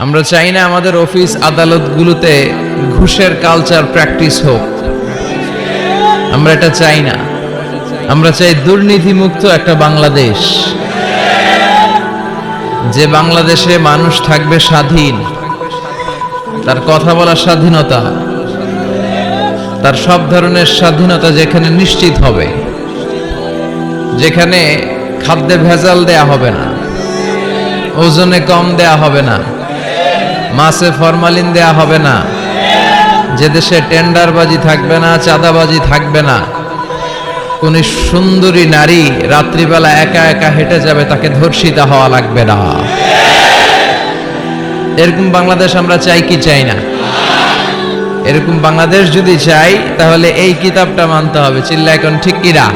আমরা চাই না আমাদের অফিস আদালতগুলোতে ঘুষের কালচার প্র্যাকটিস হোক। আমরা এটা চাই না। আমরা চাই দুর্নীতিমুক্ত একটা বাংলাদেশ। যে বাংলাদেশে মানুষ থাকবে স্বাধীন। তার কথা বলার স্বাধীনতা। তার সব ধরনের স্বাধীনতা যেখানে নিশ্চিত হবে। যেখানে খাদ্যে ভেজাল দেয়া হবে না। ওজনে কম দেয়া হবে না। মাছে ফরমালিন দেয়া হবে না। যে দেশে টেন্ডারবাজি থাকবে না, চাঁদাবাজি থাকবে না। কোন সুন্দরী নারী রাত্রিবেলা একা একা হেঁটে যাবে, তাকে ধর্ষিতা হওয়া লাগবে না। এরকম বাংলাদেশ আমরা চাই কি চাই না? এরকম বাংলাদেশ যদি চাই, তাহলে এই কিতাবটা মানতে হবে। চিল্লা এখন ঠিক কিরা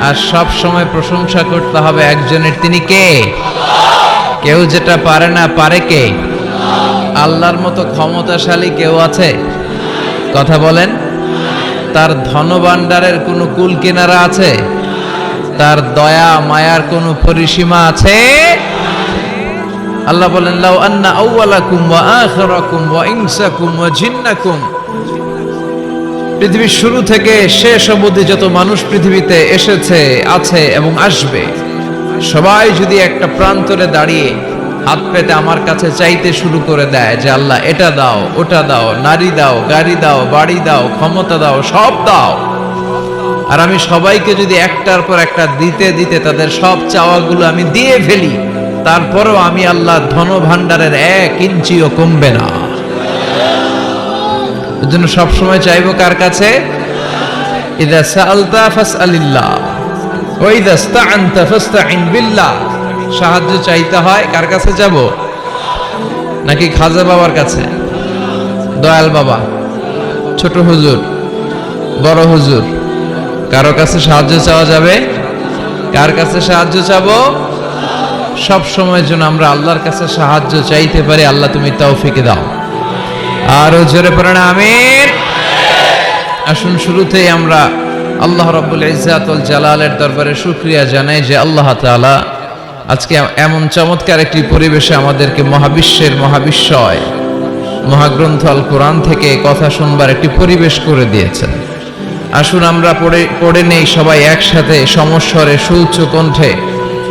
আর সব সময় প্রশংসা করতে হবে একজনের। তিনি কে? কেউ যেটা পারে না, পারে কে? আল্লাহর মতো ক্ষমতাশালী কেউ আছে? কথা বলেন। তার ধনভাণ্ডারের কোনো কুল কিনারা আছে? তার দয়া মায়ার কোনো পরিসীমা আছে? আল্লাহ বলেন, লাউ আন্না আউওয়ালাকুম ওয়া আখিরাকুম ওয়া ইনসাকুম ওয়া জিন্নাকুম। পৃথিবীর শুরু থেকে শেষ অবধি যত মানুষ পৃথিবীতে এসেছে, আছে এবং আসবে, সবাই যদি একটা প্রান্তরে দাঁড়িয়ে হাত পেতে আমার কাছে চাইতে শুরু করে দেয় যে আল্লাহ, এটা দাও, ওটা দাও, নারী দাও, গাড়ি দাও, বাড়ি দাও, ক্ষমতা দাও, সব দাও। আর আমি সবাইকে যদি একটার পর একটা দিতে দিতে তাদের সব চাওয়াগুলো আমি দিয়ে ফেলি, তারপরেও আমি আল্লাহ ধন ভাণ্ডারের এক ইঞ্চিও কমবে না। এর জন্য সবসময় চাইব কার কাছে? ইদা সালতা ফাসআলিল্লাহ, ওয়া ইদা ইসতাআনতা ফাসতাইন বিল্লাহ। সাহায্য চাইতে হয়, কার কাছে যাব? নাকি খাজা বাবার কাছে? দয়াল বাবা, ছোট হুজুর, বড় হুজুর, কারও কাছে সাহায্য চাওয়া যাবে? কার কাছে সাহায্য চাবো? সব সময়ের জন্য আমরা আল্লাহর কাছে সাহায্য চাইতে পারি, আল্লাহ তুমি তাও তৌফিকে দাও। আরও জোরে পড়েন আমির আসুন, শুরুতেই আমরা আল্লাহ রব্বুল ইজাতুল জালালের দরবারে শুক্রিয়া জানাই যে আল্লাহ তাআলা আজকে এমন চমৎকার একটি পরিবেশে আমাদেরকে মহাবিশ্বের মহাবিশ্বয়, মহাগ্রন্থ আল কোরআন থেকে কথা শুনবার একটি পরিবেশ করে দিয়েছেন। আসুন আমরা পড়ে পড়ে নেই সবাই একসাথে সমস্বরে সুউচ্চ কণ্ঠে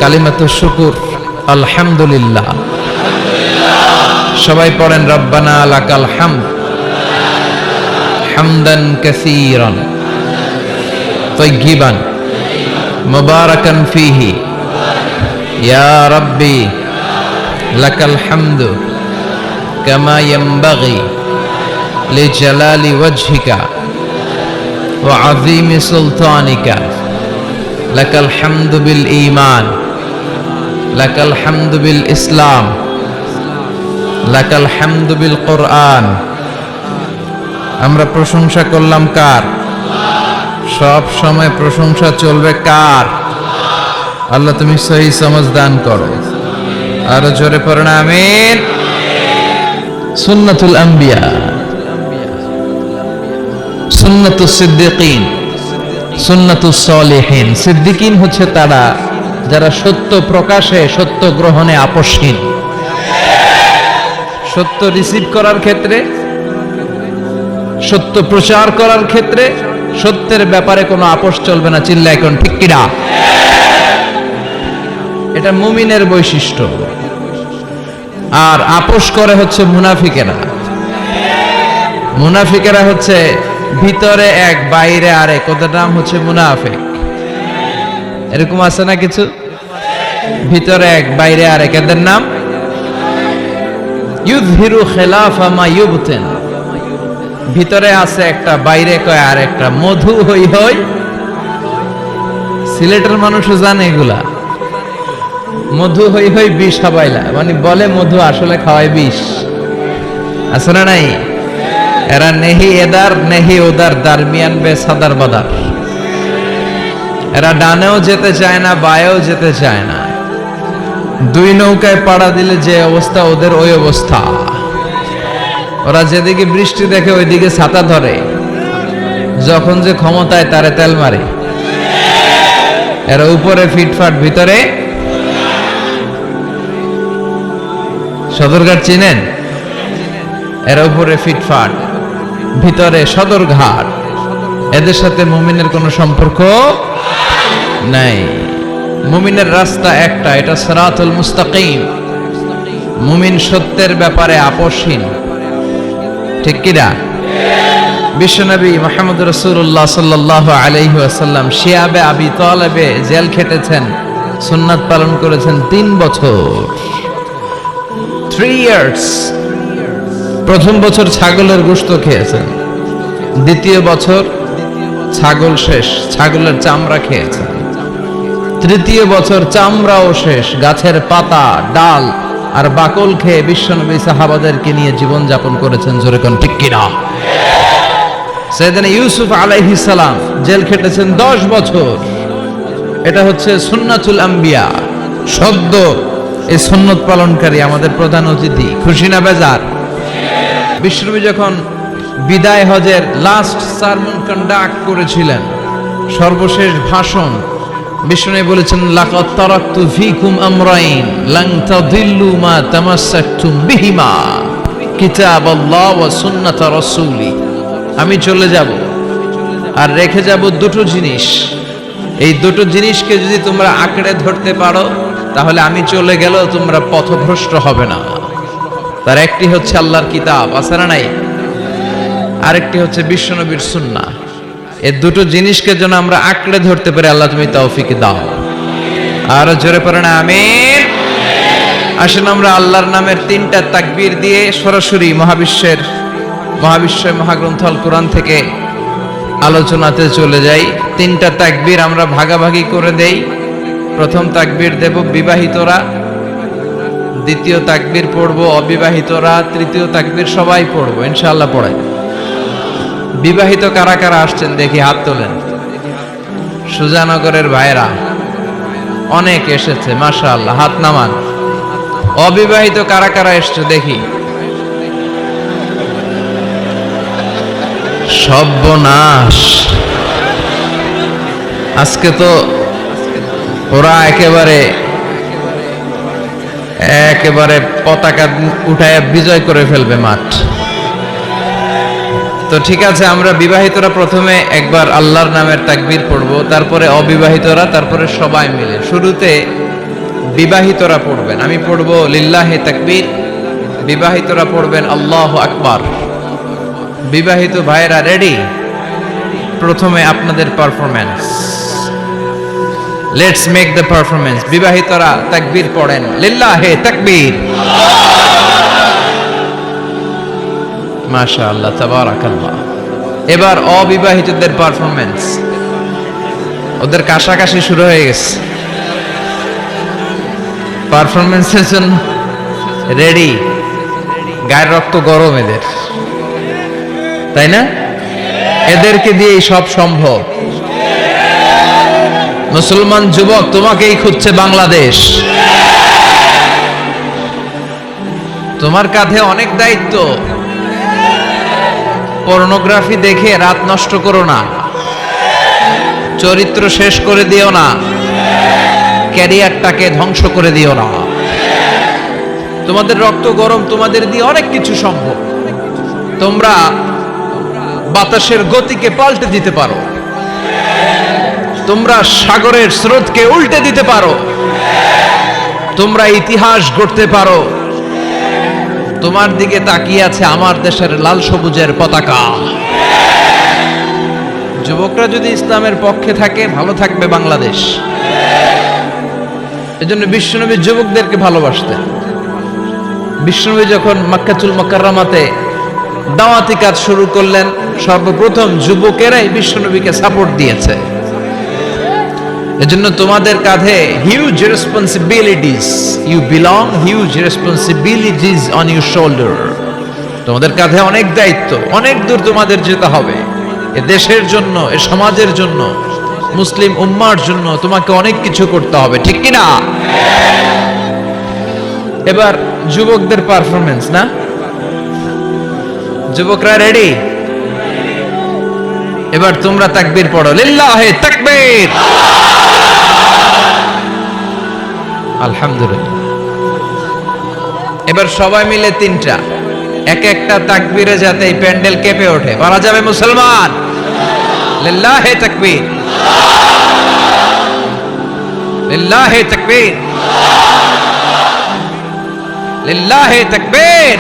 কালিমাত শুকুর, আলহামদুলিল্লাহ। সবাই পড়েন রব্বানা লাকাল হামদ, হামদান কাসীরান ইয়া রব্বি, লাকাল হামদু কামা ইয়ামবাগি লিজালালি ওয়াজহিকা ওয়া আযীমি সুলতানিকা। লাকাল হামদু বিল ঈমান, লাকাল হামদু বিল ইসলাম, লাকাল হামদু বিল কোরআন। আমরা প্রশংসা করলাম কার? সব সময় প্রশংসা চলবে কার? আল্লাহ তুমি সহি সমাজ দান করো। আরও জোরে পড়না সুন্নাতুল আম্বিয়া। সুন্নাতুস সিদ্দিকিন। সুন্নাতুস সলিহিন। সিদ্দিকিন হচ্ছে তারা যারা সত্য প্রকাশে, সত্য গ্রহণে আপসহীন সত্য রিসিভ করার ক্ষেত্রে, সত্য প্রচার করার ক্ষেত্রে সত্যের ব্যাপারে কোনো আপোষ চলবে না চিল্লা ঠিক এটা মুমিনের বৈশিষ্ট্য। আর আপোষ করে হচ্ছে মুনাফিকেরা। মুনাফিকেরা হচ্ছে ভিতরে এক, বাইরে আরেক। ওদের নাম হচ্ছে মুনাফিক। এরকম আছে না কিছু? ভিতরে এক, বাইরে আরেক। এদের নাম? ইউযহিরু খেলাফা মা ইউবতেন। ভিতরে আছে একটা, বাইরে কয় আর একটা মধু হই হই। সিলেটের মানুষও জানে এগুলা। মধু হই হই বিষ খাবাইলা মানে বলে মধু, আসলে খাওয়াই বিষ। আছে না নাই? এরা নেহি এদার, নেহি ওদার দারমিয়ান বে সাদার বাদার। এরা ডানেও যেতে চায় না, বায়েও যেতে চায় না। দুই নৌকায় পাড়া দিলে যে অবস্থা, ওদের ওই অবস্থা। ওরা যেদিকে বৃষ্টি দেখে, ওইদিকে ছাতা ধরে। যখন যে ক্ষমতায়, তারে তেল মারে। এরা উপরে ফিটফাট ভিতরে সদরঘাট চিনেন? এর উপরে ফিটফাট, ভিতরে সদরঘাট। এদের সাথে মুমিনের কোনো সম্পর্ক নাই। মুমিনের রাস্তা একটা, এটা সরাতুল মুস্তাকিম। মুমিন সত্যের ব্যাপারে আপোষহীন। ঠিক কিনা বিশ্বনবী মোহাম্মদ রসুল্লাহ সাল্লাহ আলহি আসাল্লাম শিয়াবে আবি তলেবে জেল খেটেছেন, সুন্নাত পালন করেছেন তিন বছর। থ্রি ইয়ার্স প্রথম বছর ছাগলের গোস্ত খেয়েছেন। দ্বিতীয় বছর ছাগল শেষ, ছাগলের চামড়া খেয়েছেন। তৃতীয় বছর চামড়াও শেষ, গাছের পাতা, ডাল আর বাকল খেয়ে বিশ্বনবী সাহাবাদেরকে নিয়ে জীবন যাপন করেছেন, জোরে কোন ঠিক কিনা? সেদিন ইউসুফ আলাইহি সালাম জেল খেটেছেন দশ বছর। এটা হচ্ছে সুন্নাতুল আম্বিয়া, সদ্য এই সুন্নত পালনকারী আমাদের প্রধান অতিথি। খুশি না বেজার? বিশ্বনবী যখন বিদায় হজের লাস্ট সারমন কন্ডাক্ট করেছিলেন, সর্বশেষ ভাষণ বিষ্ণু বলেছেন লাকাত ফিকুম আমরাইন লান তাদিল্লু মা তামাসসাকতুম বিহিমা, কিতাবাল্লাহ ওয়া সুন্নাত রাসূলি। আমি চলে যাব। আর রেখে যাব দুটো জিনিস। এই দুটো জিনিসকে যদি তোমরা আঁকড়ে ধরতে পারো তাহলে আমি চলে গেলেও তোমরা পথভ্রষ্ট হবে না। তার একটি হচ্ছে আল্লাহর কিতাব না নাই? আরেকটি হচ্ছে বিশ্বনবীর সুন্না এই দুটো জিনিসকে যেন আমরা আঁকড়ে ধরতে পারি, আল্লাহ তুমি তৌফিক দাও। আরও জোরে পড়ে না আমি আসেন আমরা আল্লাহর নামের তিনটা তাকবীর দিয়ে সরাসরি মহাবিশ্বের মহাবিশ্বের মহাগ্রন্থ আল কোরআন থেকে আলোচনাতে চলে যাই। তিনটা তাকবীর আমরা ভাগাভাগি করে দেই। প্রথম তাকবীর দেব বিবাহিতরা, দ্বিতীয় তাকবীর পড়ব অবিবাহিতরা, তৃতীয় তাকবীর সবাই পড়ব, ইনশাআল্লাহ পড়াই বিবাহিত কারা কারা আসছেন দেখি, হাত তোলেন। সুজানগরের ভাইরা অনেক এসেছে মাশা আল্লাহ হাত নামান। অবিবাহিত কারা কারা এসছে দেখি। সর্বনাশ আজকে তো ওরা একেবারে একেবারে পতাকা উঠায় বিজয় করে ফেলবে মাঠ। তো ঠিক আছে, আমরা বিবাহিতরা প্রথমে একবার আল্লাহর নামের তাকবীর পড়ব, তারপরে অবিবাহিতরা, তারপরে সবাই মিলে। শুরুতে বিবাহিতরা পড়বেন। আমি পড়ব লিল্লাহে তাকবীর, বিবাহিতরা পড়বেন আল্লাহ আকবার। বিবাহিত ভাইয়েরা রেডি? প্রথমে আপনাদের performance let's make the performance বিবাহিতরা তাকবীর পড়েন। লিল্লাহে তাকবীর। মাশা আল্লাহ তাবারাকাল্লাহ। এবার অবিবাহিতদের পারফরমেন্স ওদের কাশাকাশি শুরু হয়ে গেছে। পারফরমেন্সের জন্য রেডি গায়ের রক্ত গরম এদের। তাই না? এদেরকে দিয়েই সব সম্ভব। মুসলমান যুবক, তোমাকেই খুঁজছে বাংলাদেশ। তোমার কাঁধে অনেক দায়িত্ব। পর্নোগ্রাফি দেখে রাত নষ্ট করো না। চরিত্র শেষ করে দিও না। ক্যারিয়ারটাকে ধ্বংস করে দিও না। তোমাদের রক্ত গরম, তোমাদের দিয়ে অনেক কিছু সম্ভব। তোমরা বাতাসের গতিকে পাল্টে দিতে পারো। তোমরা সাগরের স্রোতকে উল্টে দিতে পারো। তোমরা ইতিহাস গড়তে পারো। তোমার দিকে তাকিয়ে আছে আমার দেশের লাল সবুজের পতাকা। যুবকরা যদি ইসলামের পক্ষে থাকে, ভালো থাকবে বাংলাদেশ। এজন্য বিশ্বনবী যুবকদেরকে ভালোবাসতেন। বিশ্বনবী যখন মাক্কাতুল মক্কারামাতে দাওয়াতি কাজ শুরু করলেন, সর্বপ্রথম যুবকেরাই বিশ্বনবীকে সাপোর্ট দিয়েছে। এজন্য তোমাদের কাঁধে huge responsibilities you belong huge responsibilities on your shoulder তোমাদের কাঁধে অনেক দায়িত্ব, অনেক দূর তোমাদের যেতে হবে। এ দেশের জন্য, এ সমাজের জন্য, মুসলিম উম্মার জন্য তোমাকে অনেক কিছু করতে হবে, ঠিক কি না এবার যুবকদের পারফরমেন্স না? যুবকরা রেডি এবার তোমরা তাকবীর পড়ো। লিল্লাহে তাকবীর! আলহামদুলিল্লাহ। এবার সবাই মিলে তিনটা। এক একটা তাকবীরে যাতে এই প্যান্ডেল কেঁপে ওঠে। বলা যাবে মুসলমান? লিল্লাহে তাকবীর। লিল্লাহে তাকবীর। লিল্লাহে তাকবীর।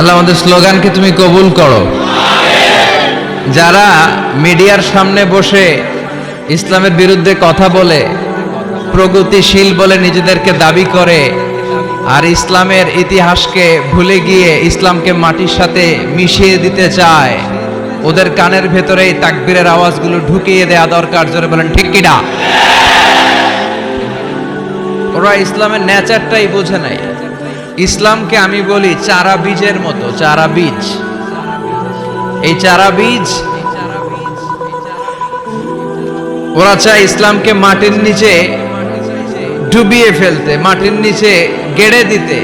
আল্লাহ আমাদের স্লোগানকে তুমি কবুল করো। যারা মিডিয়ার সামনে বসে ইসলামের বিরুদ্ধে কথা বলে, প্রগতিশীল বলে নিজেদেরকে দাবি করে, আর ইসলামের ইতিহাসকে ভুলে গিয়ে ইসলামকে মাটির সাথে মিশিয়ে দিতে চায়, ওদের কানের ভেতরে এই তাকবীরের আওয়াজগুলো ঢুকিয়ে দেয়া দরকার, জোরে বলেন, ঠিক কিনা? ওরা ইসলামের নেচারটাই বোঝে নাই। ইসলামকে আমি বলি চারা বীজের মতো, চারা বীজ। এই চারা বীজ, ওরা চায় ইসলামকে মাটির নিচে ডুবিয়ে ফেলতে, মাটির নিচে গেড়ে দিতে।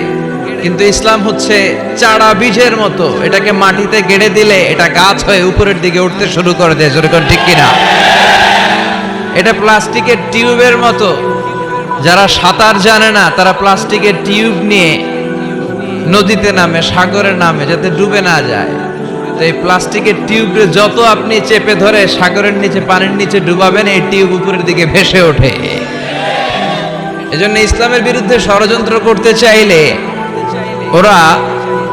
কিন্তু ইসলাম হচ্ছে চারা বীজের মতো, এটাকে মাটিতে গেড়ে দিলে এটা গাছ হয়ে উপরের দিকে উঠতে শুরু করে দেয় যেরকম ঠিক কিনা? এটা প্লাস্টিকের টিউবের মতো, যারা সাঁতার জানে না, তারা প্লাস্টিকের টিউব নিয়ে নদীতে নামে, সাগরে নামে, যাতে ডুবে না যায়। তো এই প্লাস্টিকের টিউবে যত আপনি চেপে ধরে সাগরের নিচে, পানির নিচে ডুবাবেন, এই টিউব উপরের দিকে ভেসে ওঠে। এজন্য ইসলামের বিরুদ্ধে ষড়যন্ত্র করতে চাইলে ওরা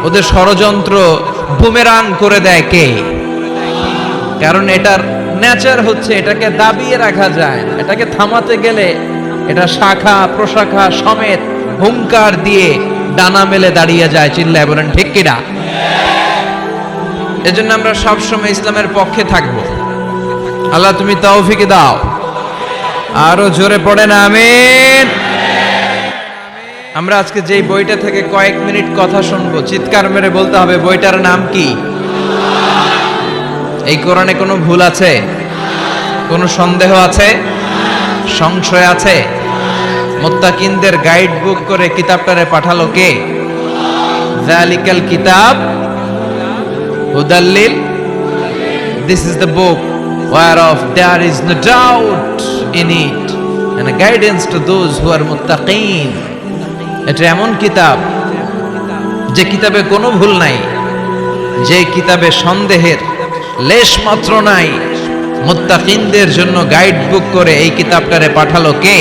ওদের ষড়যন্ত্র বুমেরাং করে দেয় কে? কারণ এটার নেচার হচ্ছে এটাকে দাবিয়ে রাখা যায় না। এটাকে থামাতে গেলে এটা শাখা, প্রশাখা সমেত হুঙ্কার দিয়ে ডানা মেলে দাঁড়িয়ে যায়, চিল্লায় বলেন, ঠিক কিনা এজন্য আমরা সবসময় ইসলামের পক্ষে থাকব। আল্লাহ তুমি তৌফিকে দাও। আরও জোরে পড়ে না আমিন। আমরা আজকে যেই বইটা থেকে কয়েক মিনিট কথা শুনব, চিৎকার মেরে বলতে হবে, বইটার নাম কি? এই কোরআনে কোনো ভুল আছে? কোনো সন্দেহ আছে? সংশয় আছে? মোত্তাকিনদের গাইড বুক করে কিতাবটারে পাঠালো কে? জালিকাল কিতাব। হুদাল্লিল। This is the book whereof there is no doubt in it. And a guidance to those who are muttaqin. এটা এমন কিতাব যে কিতাবে কোনো ভুল নাই, যে কিতাবে সন্দেহের লেশ মাত্র নাই। মুত্তাকিনদের জন্য গাইড বুক করে এই কিতাবটারে পাঠালো কে?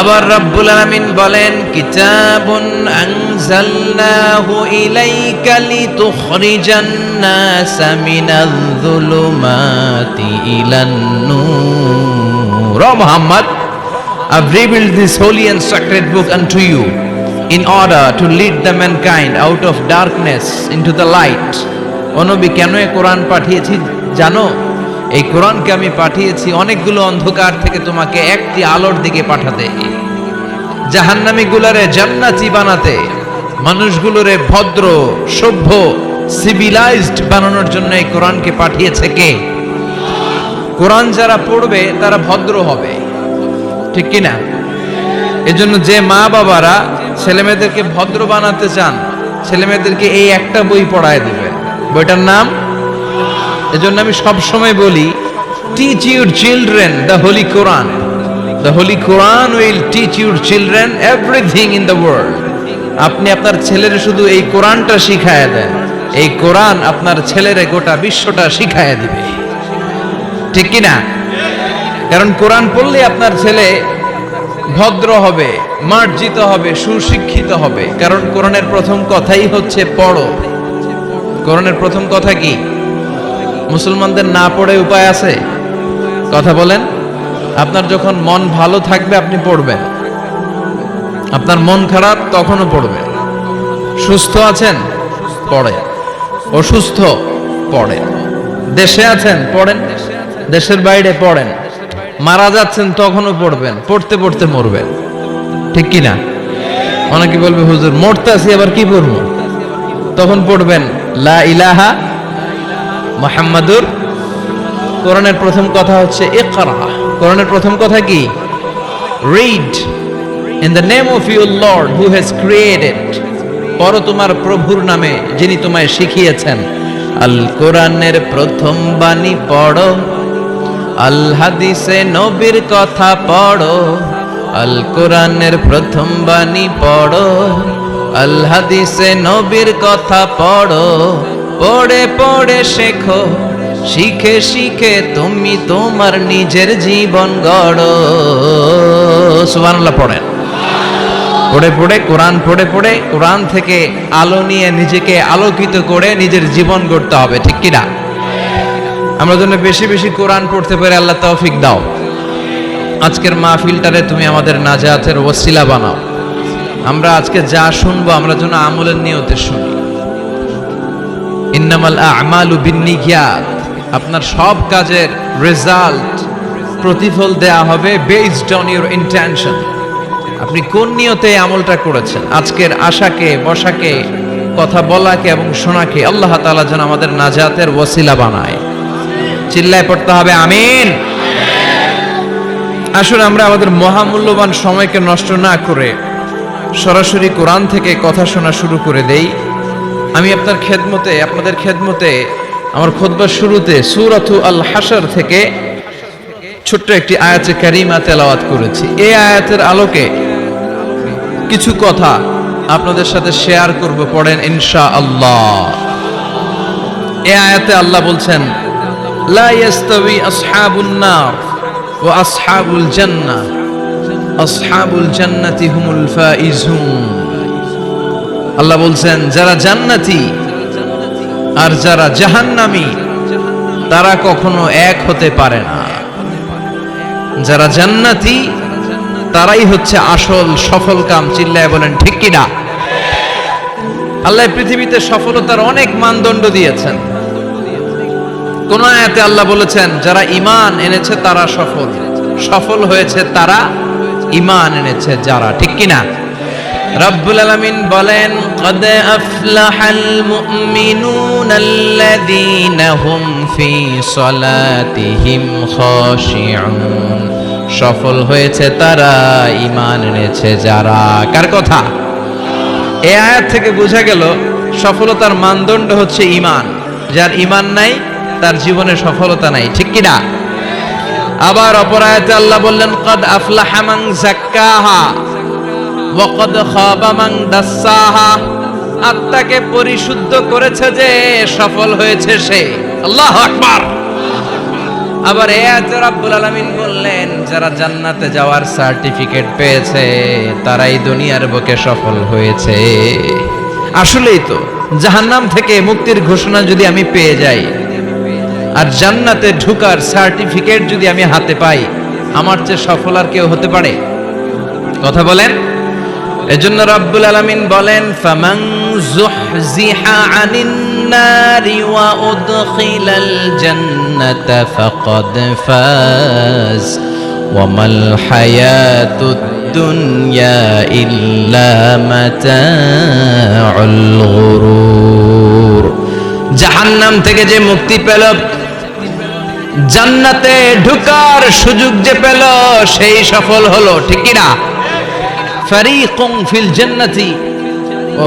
আবার রব্বুল আলামিন বলেন, কিতাবুন আনজালনাহু ইলাইকা লিতুখরিজান নাস মিনাল যুলুমাতি ইলান নূর। Muhammad I reveal this holy and secret book unto you in order to lead the mankind out of darkness into the light অনবী, কেন এ কোরআন পাঠিয়েছি জানো? এই কোরআনকে আমি পাঠিয়েছি, অনেকগুলো অন্ধকার থেকে তোমাকে একটি আলোর দিকে পাঠাতে। জাহান্নামী গুলারে জান্নাতি বানাতে, মানুষগুলোরে ভদ্র, সভ্য সিভিলাইজড বানানোর জন্য এই কোরআনকে পাঠিয়েছে কে? কোরআন যারা পড়বে, তারা ভদ্র হবে। ঠিক কিনা এজন্য যে মা বাবারা ছেলেমেয়েদেরকে ভদ্র বানাতে চান, ছেলেমেয়েদেরকে এই একটা বই পড়ায় দিবে। বইটার নাম এজন্য আমি সব সময় বলি teach your children the holy Quran the holy Quran will teach your children everything in the world আপনি আপনার ছেলের শুধু এই কোরআনটা শিখায় দেন। এই কোরআন আপনার ছেলেরে গোটা বিশ্বটা শিখায় দিবে। ঠিক কি না? কারণ কোরআন পড়লে আপনার ছেলে ভদ্র হবে, মার্জিত হবে, সুশিক্ষিত হবে। কারণ কোরআনের প্রথম কথাই হচ্ছে পড়ো। কোরআনের প্রথম কথা কি? মুসলমানদের না পড়ে উপায় আছে? কথা বলেন। আপনার যখন মন ভালো থাকবে, আপনি পড়বেন। আপনার মন খারাপ, তখনও পড়বেন। সুস্থ আছেন পড়ে অসুস্থ, পড়েন। দেশে আছেন, পড়েন। দেশের বাইরে পড়েন। মারা যাচ্ছেন, তখনও পড়বেন। পড়তে পড়তে মরবেন। ঠিক কি না? অনেকে বলবে, হুজুর মরতে আছি আবার কি পড়ব? তখন পড়বেন, লা ইলাহা মোহাম্মদুর। কোরআনের প্রথম কথা হচ্ছে ইকরা। কোরআনের প্রথম কথা কি? Read in the name of your lord who has created পর তোমার প্রভুর নামে যিনি তোমায় শিখিয়েছেন। আল কোরআনের প্রথম বাণী পড়ো। আল হাদিসে নবীর কথা পড়ো। আল কোরআনের প্রথম বাণী পড়ো। আল হাদিসে নবীর কথা পড়ো। পড়ে পড়ে শেখো। শিখে শিখে তুমি তোমার নিজের জীবন গড়ো। সুবহানাল্লাহ পড়েন। পড়ে পড়ে, কোরআন পড়ে পড়ে, কোরআন থেকে আলো নিয়ে নিজেকে আলোকিত করে নিজের জীবন গড়তে হবে, ঠিক কিনা? আমরা জন্য বেশি বেশি কোরআন পড়তে পারে, আল্লাহ তৌফিক দাও। আজকের মাহফিলটারে তুমি আমাদের নাজাতের ওসিলা বানাও। আমরা আজকে যা শুনব আমরা যেন আমলের নিয়তে শুনি। ইন্নামাল আমালু বিন্নিয়াত। আপনার সব কাজের রেজাল্ট প্রতিফল দেয়া হবে বেসড অন ইউর ইন্টেনশন আপনি কোন নিয়তে আমলটা করেছেন? আজকের আশাকে, বসাকে, কথা বলাকে এবং শোনাকে আল্লাহ তাআলা যেন আমাদের নাজাতের ওসিলা বানায়। চিল্লায় পড়তে হবে, আমিন। আসুন আমরা আমাদের মহামূল্যবান সময়কে নষ্ট না করে সরাসরি কোরআন থেকে কথা শোনা শুরু করে দেই। আমি আপনার খেদমতে, আপনাদের খেদমতে, আমার খোদবার শুরুতে সুরাতু আল হাসার থেকে ছোট্ট একটি আয়াতে কারিমা তেলাওয়াত করেছি। এই আয়াতের আলোকে কিছু কথা আপনাদের সাথে শেয়ার করব, পড়েন ইনশা আল্লাহ এই আয়াতে আল্লাহ বলছেন, লা আসহাবুল জান্নাতি হুমুল ফাইজুন। আল্লাহ বলছেন, যারা জান্নাতি আর যারা জাহান্নামী, তারা কখনো এক হতে পারে না। যারা জান্নাতি, তারাই হচ্ছে আসল সফল কাম, চিল্লায় বলেন, ঠিক কিনা আল্লাহ পৃথিবীতে সফলতার অনেক মানদণ্ড দিয়েছেন। কোন আয়াতে আল্লাহ বলেছেন, যারা ইমান এনেছে তারা সফল। সফল হয়েছে তারা ইমান এনেছে যারা, ঠিক কিনা রব্বুল আলামিন বলেন, কদ আফলাহাল মুমিনুন আল্লাযীনা হুম ফি সলাতিহিম খাশিউন। সফল হয়েছে তারা ইমান এনেছে যারা। কার কথা? এই আয়াত থেকে বোঝা গেল, সফলতার মানদণ্ড হচ্ছে ইমান যার ইমান নাই, তার জীবনে সফলতা নাই। ঠিক কি না? আবার অপরায়তে আল্লাহ বললেন, কদ আফলাহা মান যাক্কাহা। ওয়া কদ খাবা মান দাসসাহা আত্মাকে পরিশুদ্ধ করেছে যে সফল হয়েছে সে। আল্লাহু আকবার। আবার এ রাব্বুল আলামিন বললেন, যারা জান্নাতে যাওয়ার সার্টিফিকেট পেয়েছে, তারাই দুনিয়ার বুকে সফল হয়েছে। আসলেই তো, জাহান্নাম থেকে মুক্তির ঘোষণা যদি আমি পেয়ে যাই, আর জান্নাতে ঢুকার সার্টিফিকেট যদি আমি হাতে পাই, আমার চেয়ে সফল আর কেউ হতে পারে? কথা বলেন? এজন্য রব্বুল আলামিন বলেন, ফামান যুহজিহা আনিন নারি ওয়া উদখিলাল জান্নাতা ফাকাদ ফাজ ওয়ামাল হায়াতুদ দুনিয়া ইল্লা মাতাউল গুরুর। জাহান্নাম থেকে যে মুক্তি পেল, জান্নাতে ঢুকার সুযোগ যে পেল, সেই সফল হলো, ঠিক কি না? ফিল ও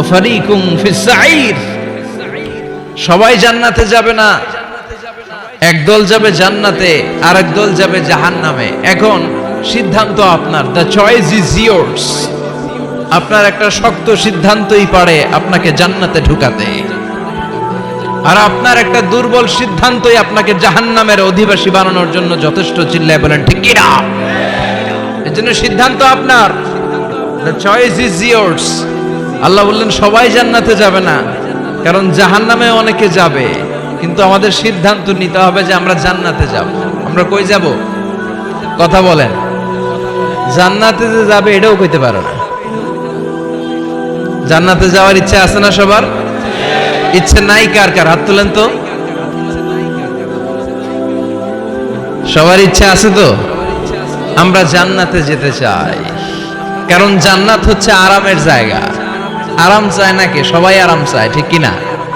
সবাই জান্নাতে যাবে না। একদল যাবে জান্নাতে আর একদল যাবে জাহান্নামে। এখন সিদ্ধান্ত আপনার। দ্য চয়েস ইজ ইয়ার্স আপনার একটা শক্ত সিদ্ধান্তই পারে আপনাকে জান্নাতে ঢুকাতে। আর আপনার একটা দুর্বল সিদ্ধান্তই আপনাকে জাহান্নামের অধিবাসী বানানোর জন্য যথেষ্ট চিল্লায় বলেন, ঠিক কি না এর জন্য সিদ্ধান্ত আপনার। দ্য চয়েস ইজ ইয়ার্স আল্লাহ বললেন, সবাই জান্নাতে যাবে না, কারণ জাহান্নামে অনেকে যাবে। কিন্তু আমাদের সিদ্ধান্ত নিতে হবে যে আমরা জান্নাতে যাব। আমরা কই যাব? কথা বলেন। জান্নাতে যে যাবে, এটাও কইতে পারো না। জান্নাতে যাওয়ার ইচ্ছা আছে না সবার? ইচ্ছে নাই কার কার? হাত তুলেন তো। সবার ইচ্ছা আছে তো? আমরা জান্নাতে যেতে চাই। কারণ জান্নাত হচ্ছে আরামের জায়গা। আরাম চায় নাকি? সবাই আরাম চায় ঠিক কিনা?